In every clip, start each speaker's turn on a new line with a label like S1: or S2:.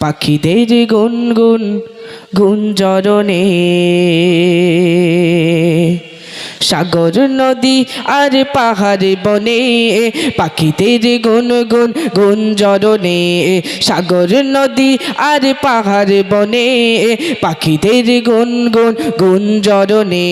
S1: পাখিদের গুনগুন গুঞ্জরণে সাগর নদী আর পাহাড় বনে, পাখিদের গুন গুন গুঞ্জরণে। সাগর নদী আর পাহাড় বনে, পাখিদের গুন গুন গুঞ্জরণে।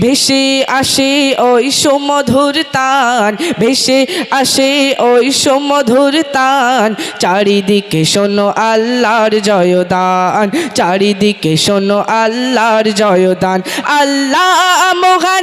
S1: ভেসে আসে ওই সমধুর তান, ভেসে আসে ওই সমধুর তান। চারিদিকে শোনো আল্লাহর জয়দান, চারিদিকে শোনো আল্লাহর জয়দান। আল্লাহ মহান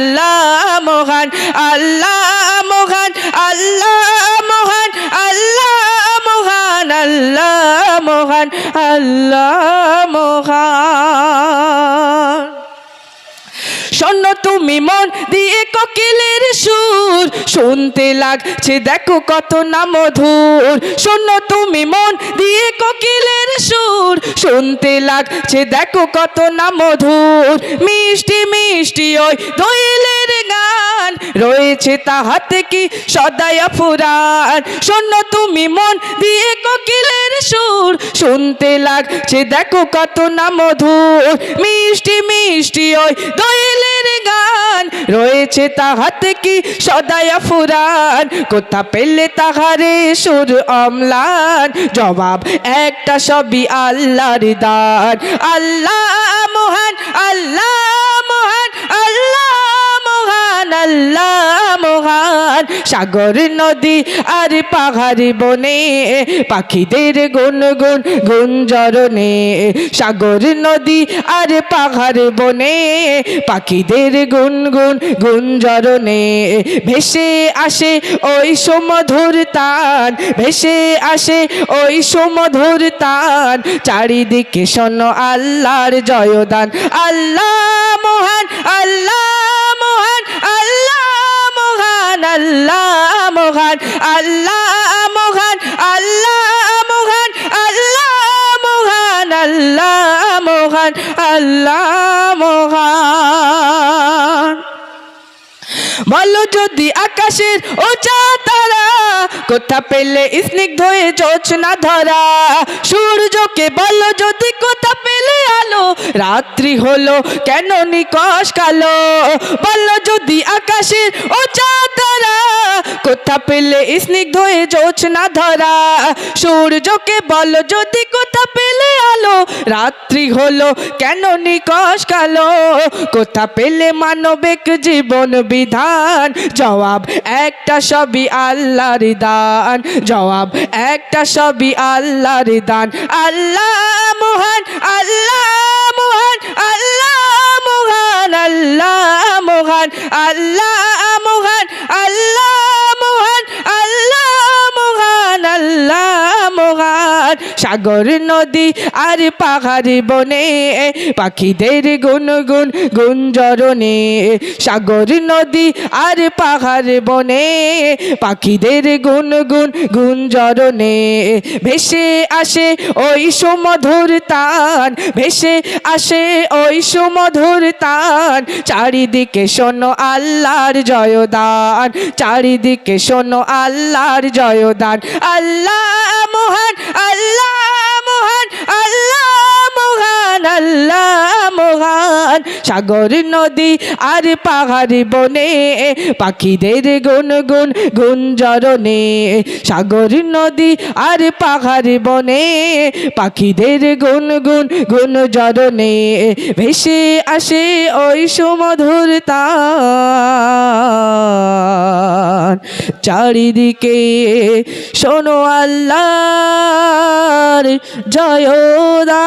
S1: আল্লাহ মহান আল্লাহ মহান আল্লাহ মহান আল্লাহ মহান আল্লাহ মহান আল্লাহ মহান। শোনো তুমি মন দিয়ে কোকিলের সুর শুনতে লাগছে, দেখো কত না মধুর। শোনো তুমি মন দিয়ে কোকিলের সুর শুনতে লাগছে, দেখো কত না মধুর। মিষ্টি মিষ্টি ওই দোয়েলের গান। রয়েছে তাহাতে কি সদায়া ফুরান শোনো তুমি মন দিয়ে কোকিলের সুর। শুনতে লাগছে, দেখো কত না মধুর। মিষ্টি মিষ্টি ওই দোয়েলের গান। রয়েছে তাহাতে কি? সদায়া ফুরান, কোথা পেলে তাহারে সুর অমলান? জবাব একটা সবই আল্লাহর দান। আল্লাহ মহান, আল্লাহ আল্লাহ মহান সাগর নদী আর পাহাড়ি বনে, পাখিদের গুন গুন গুঞ্জরণে, সাগর নদী আর পাহাড় বনে, পাখিদের গুন গুন গুঞ্জরণে, ভেসে আসে ওই সমধুর তান, ভেসে আসে ওই সমধুর তান, চারিদিকে শোনো আল্লাহর জয়দান, আল্লাহ মহান, আল্লাহ মহান, আল্লাহ মহান আল্লাহ মহান আল্লাহ মহান আল্লাহ মহান আল্লাহ মহান। বলো যদি আকাশের ওচা তারা কোথা পেলে স্নিগ্ধ হয়ে জোছনা ধরা? সূর্যকে বলো যদি কোথা পেলে আলো রাত্রি হলো, কেন নিকশ কালো? বলো যদি আকাশের ও তারা কোথা পেলে স্নিগ্ধ হয়ে জোছনা ধরা? সূর্যকে বলো, যদি কোথা পেলে আলো? রাত্রি হলো, কেন নিকশ কালো? কোথা পেলে মানবিক জীবন বিধান? জবাব, একটা সবই আল্লাহর দান। জবাব, একটা সবই আল্লাহর দান। আল্লাহ মহান আল্লাহ মোহন আল্লাহ মোহন আল্লাহ মোহন আল্লাহ সাগর নদী আর পাহাড় বনে, পাখিদের গুন গুন গুঞ্জরণে। সাগর নদী আর পাহাড় বনে, পাখিদের গুন গুন গুঞ্জরণে। ভেসে আসে ওই সুমধুর তান, ভেসে আসে ওই সুমধুর তান। চারিদিকে শোনো আল্লাহর জয়দান, চারিদিকে শোনো আল্লাহর জয়দান। আল্লাহ মহান আল্লাহ মোহন আল্লাহ মোহন আল্লাহ মহান সাগর নদী আর পাহাড় বনে, পাখিদের গুন গুন গুঞ্জরণে। সাগর নদী আর পাহাড় বনে, পাখিদের গুন গুন গুন জরনে ভেসে আসে ওই সুমধুর চারিদিকে শোনো আল্লাহর জয়দা